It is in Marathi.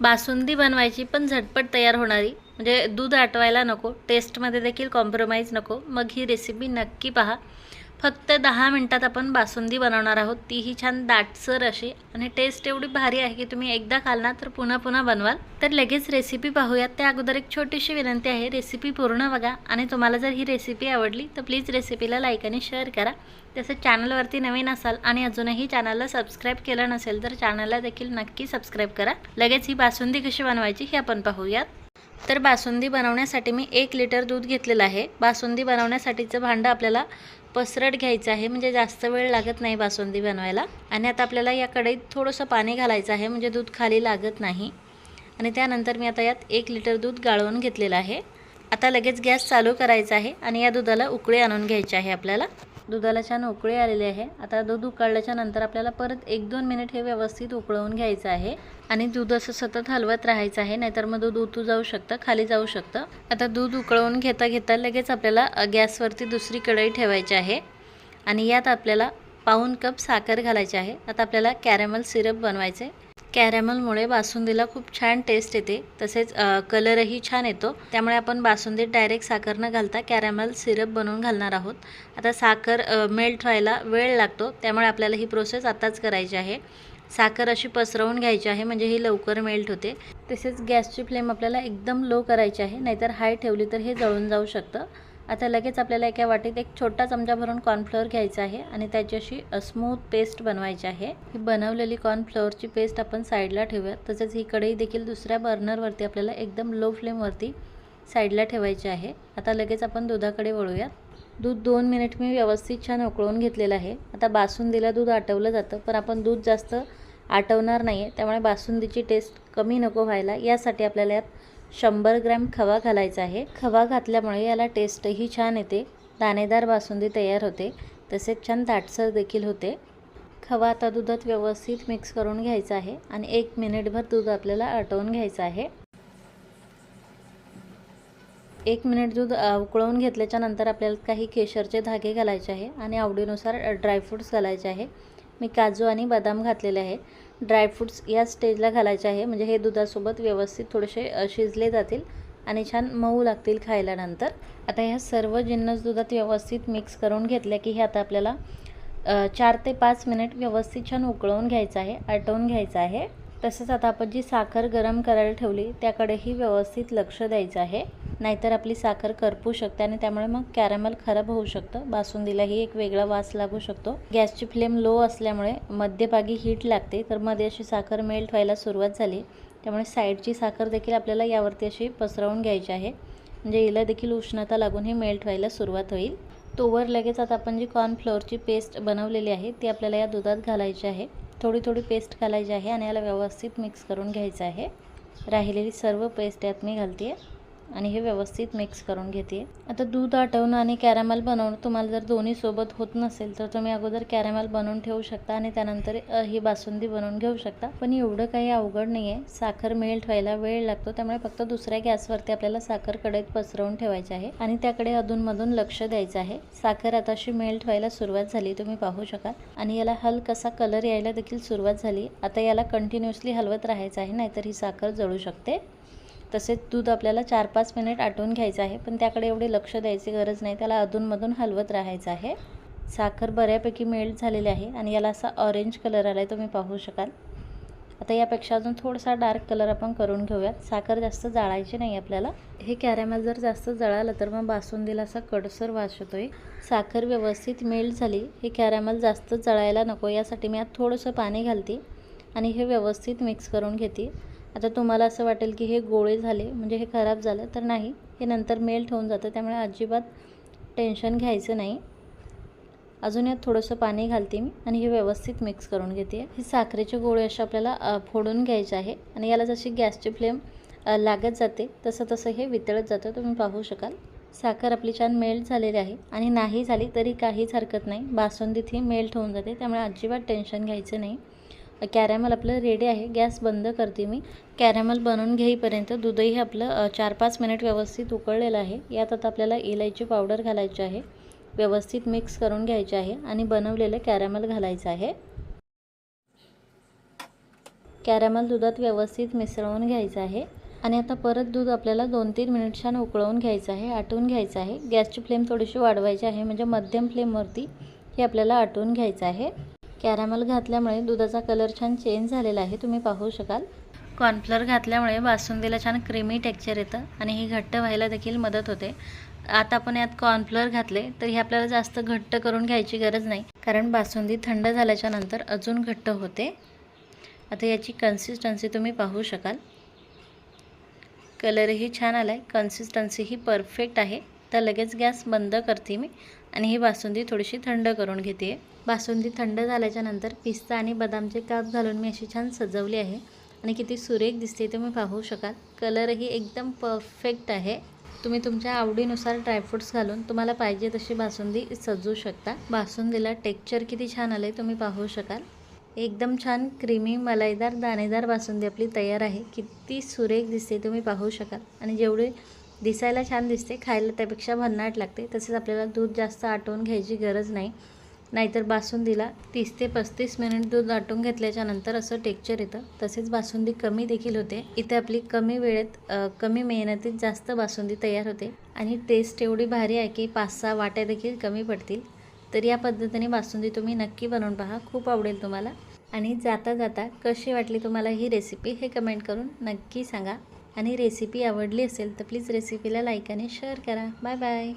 बासुंदी बनवायची पण झटपट तयार होणारी. म्हणजे दूध आटवायला नको टेस्टमध्ये देखील कॉम्प्रोमाइज नको. मग ही रेसिपी नक्की पहा. फक्त दहा मिनटात आपण बासुंदी बनवणार आहोत. तीही छान दाटसर अशी आणि टेस्ट एवढी भारी आहे की तुम्ही एकदा खाल ना तर पुन्हा पुन्हा बनवाल. तर लगेच रेसिपी पाहूयात. त्या अगोदर एक छोटीशी विनंती आहे. रेसिपी पूर्ण बघा आणि तुम्हाला जर ही रेसिपी आवडली तर प्लीज रेसिपीला लाईक आणि शेअर करा. तसंच चॅनलवरती नवीन असाल आणि अजूनही चॅनलला सबस्क्राईब केलं नसेल तर चॅनलला देखील नक्की सबस्क्राईब करा. लगेच ही बासुंदी कशी बनवायची हे आपण पाहूयात. तर बासुंदी बनवण्यासाठी मी एक लिटर दूध घेतलेलं आहे. बासुंदी बनवण्यासाठीचं भांडं आपल्याला पसरट घ्यायचं आहे. म्हणजे जास्त वेळ लागत नाही बासुंदी बनवायला. आणि आता आपल्याला या कढईत थोडंसं पाणी घालायचं आहे. म्हणजे दूध खाली लागत नाही. आणि त्यानंतर मी आता यात एक लिटर दूध गाळवून घेतलेलं आहे. आता लगेच गॅस चालू करायचा आहे. आणि या दुधाला उकळी आणून घ्यायची आहे आपल्याला. दुधाला छान उकळी आलेली आहे. आता दूध उकळल्याच्या नंतर आपल्याला परत एक दोन मिनिट हे व्यवस्थित उकळवून घ्यायचं आहे. आणि दूध असं सतत हलवत राहायचं आहे नाहीतर मग दूध उतू जाऊ शकतं खाली जाऊ शकतं. आता दूध उकळवून घेता घेता लगेच आपल्याला गॅसवरती दुसरी कढई ठेवायची आहे. आणि यात आपल्याला पाऊन कप साखर घालायची आहे. आता आपल्याला कॅरेमल सिरप बनवायचं आहे कॅरॅमलमुळे बासुंदीला खूप छान टेस्ट येते. तसेच कलरही छान येतो. त्यामुळे आपण बासुंदीत डायरेक्ट साखर न घालता कॅरॅमल सिरप बनवून घालणार आहोत. आता साखर मेल्ट व्हायला वेळ लागतो. त्यामुळे आपल्याला ही प्रोसेस आताच करायची आहे. साखर अशी पसरवून घ्यायची आहे म्हणजे ही लवकर मेल्ट होते. तसेच गॅसची फ्लेम आपल्याला एकदम लो करायची आहे. नाहीतर हाय ठेवली तर हे जळून जाऊ शकतं. आता लगेच आपल्याला एका वाटीत एक छोटा चमचा भरून कॉर्नफ्लोअर घ्यायचा आहे आणि त्याची अशी स्मूथ पेस्ट बनवायची आहे. ही बनवलेली कॉर्नफ्लोअरची पेस्ट आपण साईडला ठेवूया तसेच ही कढई देखील दुसऱ्या बर्नरवरती आपल्याला एकदम लो फ्लेमवरती साईडला ठेवायची आहे. आता लगेच आपण दुधाकडे वळूयात. दूध दोन मिनिट मी व्यवस्थित छान उकळून घेतलेलं आहे. आता बासुंदीला दूध आटवलं जातं पण आपण दूध जास्त आटवणार नाही आहे त्यामुळे बासुंदीची टेस्ट कमी नको व्हायला. यासाठी आपल्याला यात शंभर ग्रॅम खवा घालायचा आहे. खवा घातल्यामुळे याला टेस्टही छान येते. दाणेदार बासुंदी तयार होते. तसेच छान दाटसर देखील होते. खवा आता दुधात व्यवस्थित मिक्स करून घ्यायचा आहे आणि एक मिनिटभर दूध आपल्याला आटवून घ्यायचं आहे. एक मिनिट दूध उकळवून घेतल्याच्या नंतर आपल्याला काही केशरचे धागे घालायचे आहे आणि आवडीनुसार ड्रायफ्रूट्स घालायचे आहे. मी काजू आणि बदाम घातलेले आहे ड्रायफ्रूट्स या स्टेजला घालायचे आहे. म्हणजे हे दुधासोबत व्यवस्थित थोडेसे शिजले जातील आणि छान मऊ लागतील खायला नंतर आता ह्या सर्व जिन्नस दुधात व्यवस्थित मिक्स करून घेतल्या की हे आता आपल्याला चार ते पाच मिनिट व्यवस्थित छान उकळवून घ्यायचं आहे आटवून घ्यायचं आहे. तसंच आता आपण जी साखर गरम करायला ठेवली त्याकडेही व्यवस्थित लक्ष द्यायचं आहे. नाहीतर आपली साखर करपू शकते आणि त्यामुळे मग कॅरमल खराब होऊ शकतं. बासुंदीलाही एक वेगळा वास लागू शकतो. गॅसची फ्लेम लो असल्यामुळे मध्यभागी हीट लागते तर मध्ये अशी साखर मेल्ट व्हायला सुरुवात झाली. त्यामुळे साईडची साखर देखील आपल्याला यावरती अशी पसरवून घ्यायची आहे. म्हणजे हिला देखील उष्णता लागून ही मेल्ट व्हायला सुरुवात होईल. तोवर लगेच आता आपण जी कॉर्नफ्लोअरची पेस्ट बनवलेली आहे ती आपल्याला या दुधात घालायची आहे. थोडी थोडी पेस्ट घालायची आहे आणि याला व्यवस्थित मिक्स करून घ्यायचं आहे. राहिलेली सर्व पेस्ट यात मी घालते. आहे आणि हे व्यवस्थित मिक्स करून घेते. आता दूध आटवणं आणि कॅरामल बनवणं तुम्हाला जर दोन्ही सोबत होत नसेल तर तुम्ही अगोदर कॅरॅमल बनवून ठेवू शकता आणि त्यानंतर ही बासुंदी बनवून घेऊ शकता. पण एवढं काही अवघड नाही आहे साखर मेल्ट व्हायला वेळ लागतो त्यामुळे फक्त दुसऱ्या गॅसवरती आपल्याला साखर कढईत पसरवून ठेवायची आहे. आणि त्याकडे अधूनमधून लक्ष द्यायचं आहे. साखर आता अशी मेल्ट व्हायला सुरुवात झाली तुम्ही पाहू शकाल. आणि याला हलकसा कलर यायला देखील सुरुवात झाली. आता याला कंटिन्युअसली हलवत राहायचं आहे नाहीतर ही साखर जळू शकते. तसेच दूध आपल्याला चार पाच मिनिट आटवून घ्यायचं आहे. पण त्याकडे एवढे लक्ष द्यायची गरज नाही. त्याला अधूनमधून हलवत राहायचं आहे. साखर बऱ्यापैकी मेल्ट झालेली आहे आणि याला असा ऑरेंज कलर आला आहे तुम्ही पाहू शकाल. आता यापेक्षा अजून थोडासा डार्क कलर आपण करून घेऊयात. साखर जास्त जाळायची नाही आपल्याला. हे कॅरॅमल जर जास्त जळालं तर मग बासुंदीला असा कडसर वास आहे साखर व्यवस्थित मेल्ट झाली. हे कॅरॅमल जास्त जळायला नको. यासाठी मी आत थोडंसं पाणी घालते आणि हे व्यवस्थित मिक्स करून घेते. आता तुम्हाला असं वाटेल की हे गोळे झाले म्हणजे हे खराब झालं तर नाही. हे नंतर मेल्ट होऊन जातं त्यामुळे अजिबात टेन्शन घ्यायचं नाही. अजून यात थोडंसं पाणी घालते मी आणि हे व्यवस्थित मिक्स करून घेते. हे साखरेचे गोळे असे आपल्याला फोडून घ्यायचे आहे आणि याला जशी गॅसची फ्लेम लागत जाते तसं तसं हे वितळत जातं. तुम्ही पाहू शकाल. साखर आपली छान मेल्ट झालेली आहे आणि नाही झाली तरी काहीच हरकत नाही. बासुंदीत ही मेल्ट होऊन जाते त्यामुळे अजिबात टेन्शन घ्यायचं नाही. कॅरॅमल आपलं रेडी आहे. गॅस बंद करते मी. कॅरॅमल बनवून घेईपर्यंत दूधही आपलं चार पाच मिनिट व्यवस्थित उकळलेलं आहे. यात आता आपल्याला इलायची पावडर घालायची आहे. व्यवस्थित मिक्स करून घ्यायचे आहे आणि बनवलेलं कॅरॅमल घालायचं आहे. कॅरॅमल दुधात व्यवस्थित मिसळून घ्यायचं आहे. आणि आता परत दूध आपल्याला दोन तीन मिनिट छान उकळवून घ्यायचं आहे आटवून घ्यायचं आहे. गॅसची फ्लेम थोडीशी वाढवायची आहे. म्हणजे मध्यम फ्लेमवरती हे आपल्याला आटवून घ्यायचं आहे. कॅरामल घातल्यामुळे दुधाचा कलर छान चेंज झालेला आहे. तुम्ही पाहू शकाल. कॉर्नफ्लर घातल्यामुळे बासुंदीला छान क्रीमी टेक्स्चर येतं आणि ही घट्ट व्हायला देखील मदत होते. आता आपण यात कॉर्नफ्लर घातले तर हे आपल्याला जास्त घट्ट करून घ्यायची गरज नाही. कारण बासुंदी थंड झाल्याच्यानंतर अजून घट्ट होते. आता याची कन्सिस्टन्सी तुम्ही पाहू शकाल. कलरही छान आला आहे कन्सिस्टन्सीही परफेक्ट आहे. तर लगेच गॅस बंद करते मी आणि ही बासुंदी थोडीशी थंड करून घेते. बासुंदी थंड झाल्याच्यानंतर पिस्ता आणि बदामचे काप घालून मी अशी छान सजवली आहे. आणि किती सुरेख दिसते तुम्ही पाहू शकाल. कलरही एकदम परफेक्ट आहे. तुम्ही तुमच्या आवडीनुसार ड्रायफ्रूट्स घालून तुम्हाला पाहिजे तशी बासुंदी सजवू शकता. बासुंदीला टेक्स्चर किती छान आलं आहे तुम्ही पाहू शकाल. एकदम छान क्रीमी मलाईदार दाणेदार बासुंदी आपली तयार आहे. किती सुरेख दिसते तुम्ही पाहू शकाल. आणि जेवढे दिसायला छान दिसते खायला त्यापेक्षा भन्नाट लागते. तसेच आपल्याला दूध जास्त आटवून घ्यायची गरज नाही. नाहीतर बासुंदीला तीस ते पस्तीस मिनिट दूध आटून घेतल्याच्या नंतर असं टेक्चर येतं. तसेच बासुंदी कमी देखील होते. इथे आपली कमी वेळेत कमी मेहनतीत जास्त बासुंदी तयार होते. आणि टेस्ट एवढी भारी आहे की पाच सहा वाट्या देखील कमी पडतील. तर या पद्धतीने बासुंदी तुम्ही नक्की बनवून पहा. खूप आवडेल तुम्हाला. आणि जाता जाता कशी वाटली तुम्हाला ही रेसिपी हे कमेंट करून नक्की सांगा. आणि रेसिपी आवडली असेल तर प्लीज रेसिपीला लाईक आणि शेअर करा. Bye bye